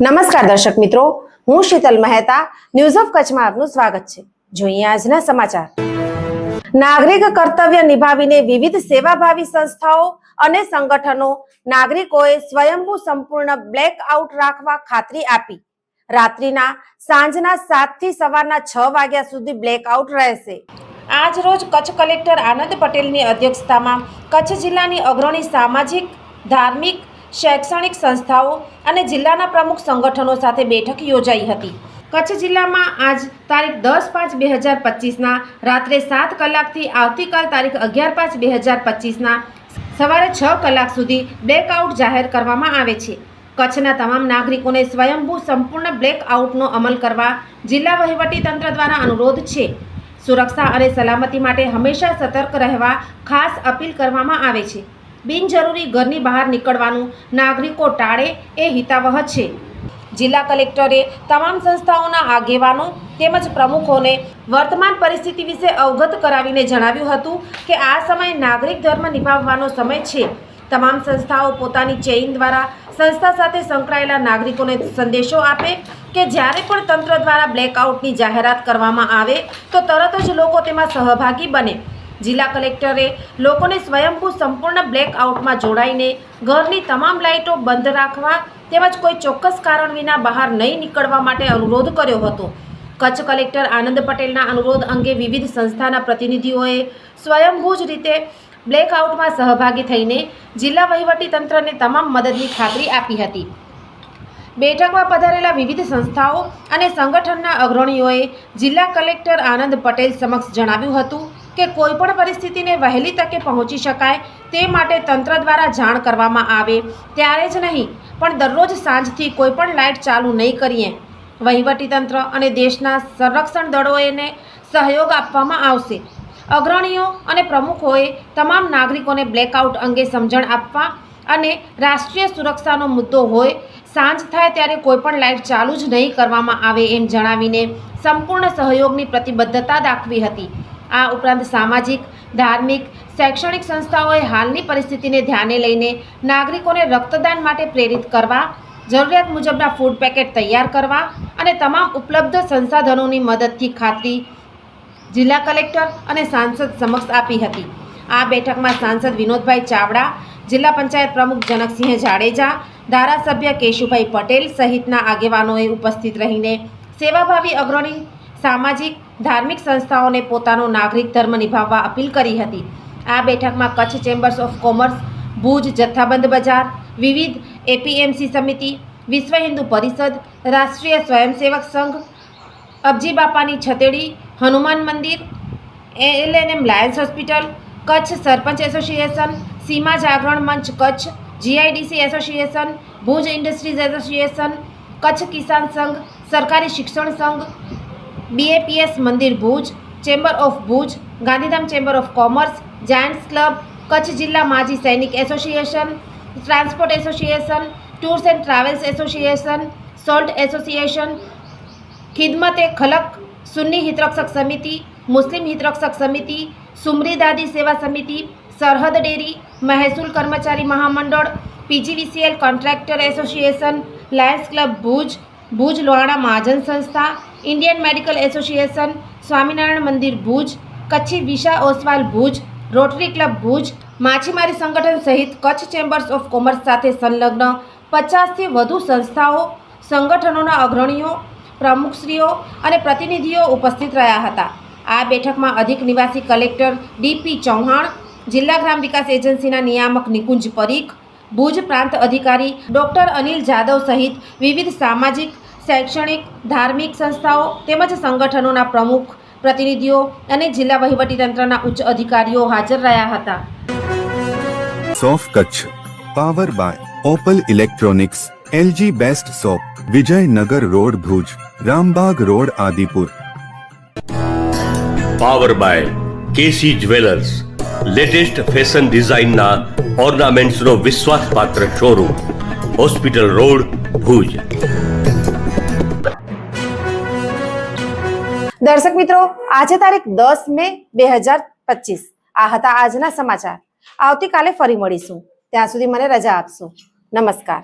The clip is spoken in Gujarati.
નમસ્કાર દર્શક મિત્રો, હું શીતલ મહેતા ન્યૂઝ ઓફ કચ્છમાં આપનું સ્વાગત છે. જોઈએ આજના સમાચાર. નાગરિક કર્તવ્ય નિભાવીને વિવિધ સેવાભાવી સંસ્થાઓ અને સંગઠનો નાગરિકોએ સ્વયંભૂ સંપૂર્ણ બ્લેક આઉટ રાખવા ખાતરી આપી. રાત્રિના સાંજના સાતથી સવારના છ વાગ્યા સુધી બ્લેક આઉટ રહેશે. આજ રોજ કચ્છ કલેક્ટર આનંદ પટેલની અધ્યક્ષતામાં કચ્છ જિલ્લાની અગ્રણી સામાજિક, ધાર્મિક શૈક્ષણિક સંસ્થાઓ અને જિલ્લાના પ્રમુખ સંગઠનો સાથે બેઠક યોજાઈ હતી. કચ્છ જિલ્લામાં આજ તારીખ દસ પાંચ બે હજાર પચીસના, રાત્રે સાત કલાકથી આવતીકાલ તારીખ અગિયાર પાંચ બે હજાર પચીસના, સવારે છ કલાક સુધી બ્લેકઆઉટ જાહેર કરવામાં આવે છે. કચ્છના તમામ નાગરિકોને સ્વયંભૂ સંપૂર્ણ બ્લેકઆઉટનો અમલ કરવા જિલ્લા વહીવટી તંત્ર દ્વારા અનુરોધ છે. સુરક્ષા અને સલામતી માટે હંમેશા સતર્ક રહેવા ખાસ અપીલ કરવામાં આવે છે. બિનજરૂરી ઘરની બહાર નીકળવાનું નાગરિકો ટાળે એ હિતાવહ છે. જિલ્લા કલેક્ટરે તમામ સંસ્થાઓના આગેવાનો તેમજ પ્રમુખોને વર્તમાન પરિસ્થિતિ વિશે અવગત કરાવીને જણાવ્યું હતું કે આ સમય નાગરિક ધર્મ નિભાવવાનો સમય છે. તમામ સંસ્થાઓ પોતાની ચેઇન દ્વારા સંસ્થા સાથે સંકળાયેલા નાગરિકોને સંદેશો આપે કે જ્યારે પણ તંત્ર દ્વારા બ્લેકઆઉટની જાહેરાત કરવામાં આવે તો તરત જ લોકો તેમાં સહભાગી બને. જિલ્લા કલેક્ટરે લોકોને સ્વયંભૂ સંપૂર્ણ બ્લેકઆઉટમાં જોડાઈને ઘરની તમામ લાઇટો બંધ રાખવા તેમજ કોઈ ચોક્કસ કારણ વિના બહાર નહીં નીકળવા માટે અનુરોધ કર્યો હતો. કચ્છ કલેક્ટર આનંદ પટેલના અનુરોધ અંગે વિવિધ સંસ્થાના પ્રતિનિધિઓએ સ્વયંભૂ જ રીતે બ્લેકઆઉટમાં સહભાગી થઈને જિલ્લા વહીવટી તંત્રને તમામ મદદની ખાતરી આપી હતી. બેઠકમાં પધારેલા વિવિધ સંસ્થાઓ અને સંગઠનના અગ્રણીઓએ જિલ્લા કલેક્ટર આનંદ પટેલ સમક્ષ જણાવ્યું હતું કે કોઈપણ પરિસ્થિતિને વહેલી તકે પહોંચી શકાય તે માટે તંત્ર દ્વારા જાણ કરવામાં આવે ત્યારે જ નહીં, પણ દરરોજ સાંજથી કોઈપણ લાઇટ ચાલુ નહીં કરીએ. વહીવટીતંત્ર અને દેશના સંરક્ષણ દળોને સહયોગ આપવામાં આવશે. અગ્રણીઓ અને પ્રમુખોએ તમામ નાગરિકોને બ્લેકઆઉટ અંગે સમજણ આપવા અને રાષ્ટ્રીય સુરક્ષાનો મુદ્દો હોય, સાંજ થાય ત્યારે કોઈપણ લાઇટ ચાલુ જ નહીં કરવામાં આવે એમ જણાવીને સંપૂર્ણ સહયોગની પ્રતિબદ્ધતા દાખવી હતી. આ ઉપરાંત સામાજિક, ધાર્મિક, શૈક્ષણિક સંસ્થાઓએ હાલની પરિસ્થિતિને ધ્યાને લઈને નાગરિકોને રક્તદાન માટે પ્રેરિત કરવા, જરૂરિયાત મુજબના ફૂડ પેકેટ તૈયાર કરવા અને તમામ ઉપલબ્ધ સંસાધનોની મદદથી ખાતરી જિલ્લા કલેક્ટર અને સાંસદ સમક્ષ આપી હતી. આ બેઠકમાં સાંસદ વિનોદભાઈ ચાવડા, જિલ્લા પંચાયત પ્રમુખ જનકસિંહ જાડેજા, ધારાસભ્ય કેશુભાઈ પટેલ સહિતના આગેવાનોએ ઉપસ્થિત રહીને સેવાભાવી અગ્રણી, સામાજિક ધાર્મિક સંસ્થાઓને પોતાનો નાગરિક ધર્મ નિભાવવા અપીલ કરી હતી. આ બેઠકમાં Kutch chambers of commerce, Bhuj જથ્થાબંધ બજાર, વિવિધ એપીએમસી સમિતિ, વિશ્વ હિન્દુ પરિષદ, રાષ્ટ્રીય સ્વયંસેવક સંઘ, અબજી બાપાની છતેડી, હનુમાન મંદિર LNM lions hospital, Kutch sarpanch association, Seema Jagran Manch Kutch, GIDC association, Bhuj industries association, Kutch Kisan Sangh, સરકારી શિક્ષણ સંઘ બીએપીએસ મંદિર Bhuj chamber of Bhuj Gandhidham chamber of commerce giants club Kutch જિલ્લા માજી સૈનિક association transport association tours and travels association salt association Khidmate Khalak સુન્ની હિતરક્ષક સમિતિ મુસ્લિમ હિતરક્ષક સમિતિ સુમરી દાદી સેવા સમિતિ સરહદ ડેરી મહેસૂલ કર્મચારી મહામંડળ PGVCL contractor association lions club Bhuj Bhuj Lohana Mahajan સંસ્થા ઇન્ડિયન મેડિકલ એસોસિએશન, સ્વામિનારાયણ મંદિર ભુજ, કચ્છી વિશા ઓસવાલ ભુજ, રોટરી ક્લબ ભુજ, માછીમારી સંગઠન સહિત કચ્છ ચેમ્બર્સ ઓફ કોમર્સ સાથે સંલગ્ન પચાસથી વધુ સંસ્થાઓ, સંગઠનોના અગ્રણીઓ, પ્રમુખશ્રીઓ અને પ્રતિનિધિઓ ઉપસ્થિત રહ્યા હતા. આ બેઠકમાં અધિક નિવાસી કલેક્ટર ડીપી ચૌહાણ, જિલ્લા ગ્રામ વિકાસ એજન્સીના નિયામક નિકુંજ પરીખ, ભુજ પ્રાંત અધિકારી ડૉક્ટર અનિલ જાદવ સહિત વિવિધ સામાજિક શૈક્ષણિક ધાર્મિક સંસ્થાઓ તેમજ સંગઠનોના પ્રમુખ પ્રતિનિધિઓ અને જિલ્લા વહીવટીતંત્રના ઉચ્ચ અધિકારીઓ હાજર રહ્યા હતા. સોફ Kutch power by Opal electronics LG best shop Vijaynagar road Bhuj Rambaug road Adipur. Power by KC jewellers latest fashion ડિઝાઇનના ઓર્નામેન્ટ્સનો વિશ્વાસપાત્ર શોરૂમ હોસ્પિટલ રોડ ભુજ. દર્શક મિત્રો, આજે તારીખ દસ મે બે હજાર પચીસ. આ હતા આજના સમાચાર. આવતીકાલે ફરી મળીશું. ત્યાં સુધી મને રજા આપશો. નમસ્કાર.